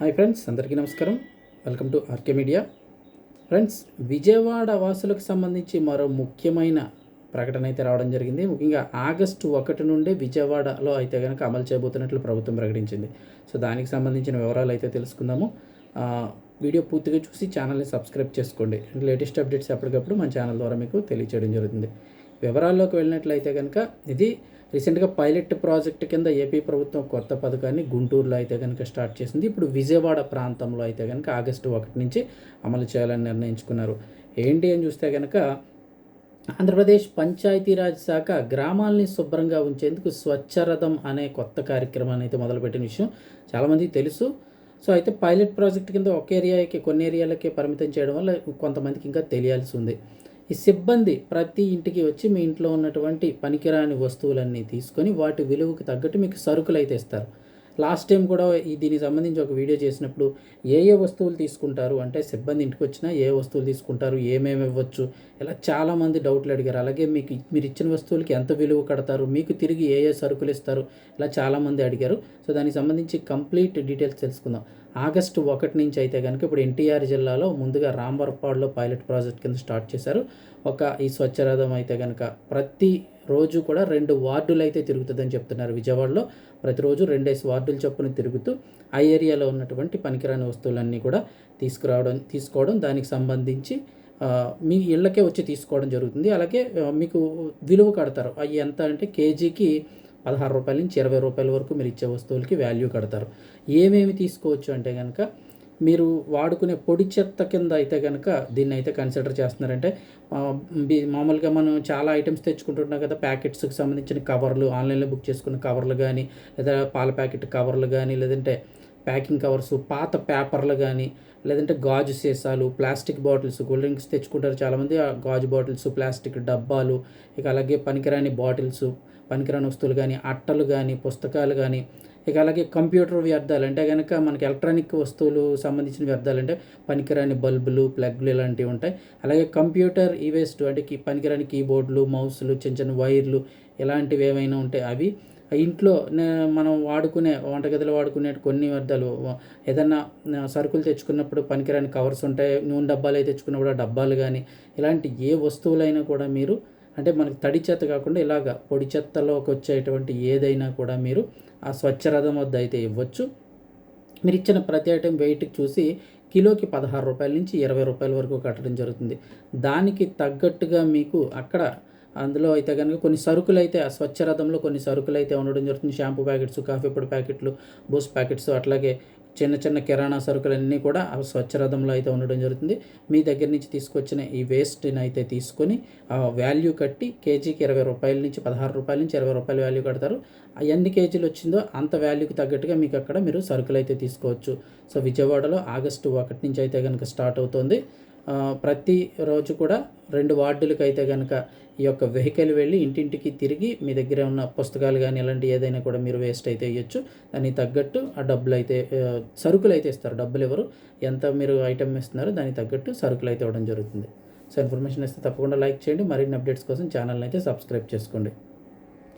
Hi friends అందరికీ నమస్కారం. Welcome to RK media. Friends Vijayawada వాసులకు సంబంధించి మరో ముఖ్యమైన ప్రకటన అయితే రావడం జరిగింది. ముఖ్యంగా ఆగస్టు ఒకటి నుండే విజయవాడలో అయితే కనుక అమలు చేయబోతున్నట్లు ప్రభుత్వం ప్రకటించింది. సో దానికి సంబంధించిన వివరాలు అయితే తెలుసుకుందాము. వీడియో పూర్తిగా చూసి ఛానల్ని సబ్స్క్రైబ్ చేసుకోండి. లేటెస్ట్ అప్డేట్స్ ఎప్పటికప్పుడు మన ఛానల్ ద్వారా మీకు తెలియచేయడం జరుగుతుంది. వివరాల్లోకి వెళ్ళినట్లయితే కనుక ఇది రీసెంట్గా పైలట్ ప్రాజెక్ట్ కింద ఏపీ ప్రభుత్వం కొత్త పథకాన్ని గుంటూరులో అయితే కనుక స్టార్ట్ చేసింది. ఇప్పుడు విజయవాడ ప్రాంతంలో అయితే కనుక ఆగస్టు ఒకటి నుంచి అమలు చేయాలని నిర్ణయించుకున్నారు. ఏంటి అని చూస్తే కనుక ఆంధ్రప్రదేశ్ పంచాయతీరాజ్ శాఖ గ్రామాల్ని శుభ్రంగా ఉంచేందుకు స్వచ్ఛరథం అనే కొత్త కార్యక్రమాన్ని అయితే మొదలుపెట్టిన విషయం చాలామందికి తెలుసు. సో అయితే పైలట్ ప్రాజెక్ట్ కింద ఒక ఏరియాకి కొన్ని ఏరియాలకే పరిమితం చేయడం వల్ల కొంతమందికి ఇంకా తెలియాల్సి ఉంది. ఈ సిబ్బంది ప్రతి ఇంటికి వచ్చి మీ ఇంట్లో ఉన్నటువంటి పనికిరాని వస్తువులన్నీ తీసుకొని వాటి విలువకు తగ్గట్టు మీకు సరుకులు అయితే ఇస్తారు. లాస్ట్ టైం కూడా దీనికి సంబంధించి ఒక వీడియో చేసినప్పుడు ఏ ఏ వస్తువులు తీసుకుంటారు? అంటే సిబ్బంది ఇంటికి వచ్చినా ఏ వస్తువులు తీసుకుంటారు? ఏమేమి ఇవ్వచ్చు? ఇలా చాలామంది డౌట్లు అడిగారు. అలాగే మీకు మీరు ఇచ్చిన వస్తువులకి ఎంత విలువ కడతారు? మీకు తిరిగి ఏ ఏ సరుకులు ఇస్తారు? ఇలా చాలామంది అడిగారు. సో దానికి సంబంధించి కంప్లీట్ డీటెయిల్స్ తెలుసుకుందాం. ఆగస్టు ఒకటి నుంచి అయితే కనుక ఇప్పుడు ఎన్టీఆర్ జిల్లాలో ముందుగా రాంబర్పాడ్లో పైలట్ ప్రాజెక్ట్ కింద స్టార్ట్ చేశారు. ఒక ఈ స్వచ్ఛరథం అయితే కనుక ప్రతి రోజు కూడా రెండు వార్డులు అయితే తిరుగుతుందని చెప్తున్నారు విజయవాడలో. ప్రతిరోజు రెండేసి వార్డులు చొప్పున తిరుగుతూ ఆ ఏరియాలో ఉన్నటువంటి పనికిరాని వస్తువులన్నీ కూడా తీసుకురావడం తీసుకోవడం దానికి సంబంధించి మీ ఇళ్ళకే వచ్చి తీసుకోవడం జరుగుతుంది. అలాగే మీకు విలువ కడతారు. అవి ఎంత అంటే కేజీకి పదహారు రూపాయల నుంచి ఇరవై రూపాయల వరకు మీరు ఇచ్చే వస్తువులకి వాల్యూ కడతారు. ఏమేమి తీసుకోవచ్చు అంటే కనుక మీరు వాడుకునే పొడి చెత్త కింద అయితే కనుక దీన్ని అయితే కన్సిడర్ చేస్తున్నారంటే మామూలుగా మనం చాలా ఐటమ్స్ తెచ్చుకుంటున్నాం కదా ప్యాకెట్స్కి సంబంధించిన కవర్లు ఆన్లైన్లో బుక్ చేసుకున్న కవర్లు కానీ లేదా పాల ప్యాకెట్ కవర్లు కానీ లేదంటే ప్యాకింగ్ కవర్స్ పాత పేపర్లు కానీ లేదంటే గాజు సీసాలు ప్లాస్టిక్ బాటిల్స్ కూల్ డ్రింక్స్ తెచ్చుకుంటారు చాలామంది. గాజు బాటిల్స్ ప్లాస్టిక్ డబ్బాలు ఇక అలాగే పనికిరాని బాటిల్స్ పనికిరాని వస్తువులు కానీ అట్టలు కానీ పుస్తకాలు కానీ ఇక అలాగే కంప్యూటర్ వ్యర్థాలు అంటే కనుక మనకి ఎలక్ట్రానిక్ వస్తువులు సంబంధించిన వ్యర్థాలు అంటే పనికిరాని బల్బులు ప్లగ్లు ఇలాంటివి ఉంటాయి. అలాగే కంప్యూటర్ ఈ వేస్ట్ అంటే కీ- పనికిరాని కీబోర్డులు మౌస్లు చిన్న చిన్న వైర్లు ఇలాంటివి ఏమైనా ఉంటాయి అవి ఇంట్లో మనం వాడుకునే వంటగదిలో వాడుకునే కొన్ని వ్యర్థాలు ఏదన్నా సరుకులు తెచ్చుకున్నప్పుడు పనికిరాని కవర్స్ ఉంటాయి. నూనె డబ్బాలు అయితే తెచ్చుకున్నప్పుడు ఆ డబ్బాలు కానీ ఇలాంటి ఏ వస్తువులైనా కూడా మీరు అంటే మనకి తడి చెత్త కాకుండా ఇలాగ పొడి చెత్తలోకి వచ్చేటువంటి ఏదైనా కూడా మీరు ఆ స్వచ్ఛరథం వద్ద అయితే ఇవ్వచ్చు. మీరు ఇచ్చిన ప్రతి ఐటెం వెయిట్కి చూసి కిలోకి పదహారు రూపాయల నుంచి ఇరవై రూపాయల వరకు కట్టడం జరుగుతుంది. దానికి తగ్గట్టుగా మీకు అక్కడ అందులో అయితే కనుక కొన్ని సరుకులు అయితే ఆ స్వచ్ఛరథంలో కొన్ని సరుకులు అయితే ఉండడం జరుగుతుంది. షాంపూ ప్యాకెట్స్ కాఫీ పొడి ప్యాకెట్లు బూస్ ప్యాకెట్స్ అట్లాగే చిన్న చిన్న కిరాణా సరుకులన్నీ కూడా ఆ స్వచ్ఛరథంలో అయితే ఉండడం జరుగుతుంది. మీ దగ్గర నుంచి తీసుకొచ్చిన ఈ వేస్ట్ని అయితే తీసుకొని ఆ వాల్యూ కట్టి కేజీకి ఇరవై రూపాయల నుంచి పదహారు రూపాయల నుంచి ఇరవై రూపాయల వాల్యూ కడతారు. ఎన్ని కేజీలు వచ్చిందో అంత వాల్యూకి తగ్గట్టుగా మీకు అక్కడ మీరు సరుకులు అయితే తీసుకోవచ్చు. సో విజయవాడలో ఆగస్టు ఒకటి నుంచి అయితే కనుక స్టార్ట్ అవుతుంది. ప్రతి రోజు కూడా రెండు వార్డులకు అయితే కనుక ఈ యొక్క వెహికల్ వెళ్ళి ఇంటింటికి తిరిగి మీ దగ్గర ఉన్న పుస్తకాలు కానీ ఇలాంటి ఏదైనా కూడా మీరు వేస్ట్ అయితే ఇవ్వచ్చు దానికి తగ్గట్టు ఆ డబ్బులు అయితే సరుకులు అయితే ఇస్తారు. డబ్బులు ఎవరు ఎంత మీరు ఐటమ్ ఇస్తున్నారో దానికి తగ్గట్టు సరుకులు అయితే ఇవ్వడం జరుగుతుంది. సో ఇన్ఫర్మేషన్ ఇస్తే తప్పకుండా లైక్ చేయండి. మరిన్ని అప్డేట్స్ కోసం ఛానల్ని అయితే సబ్స్క్రైబ్ చేసుకోండి.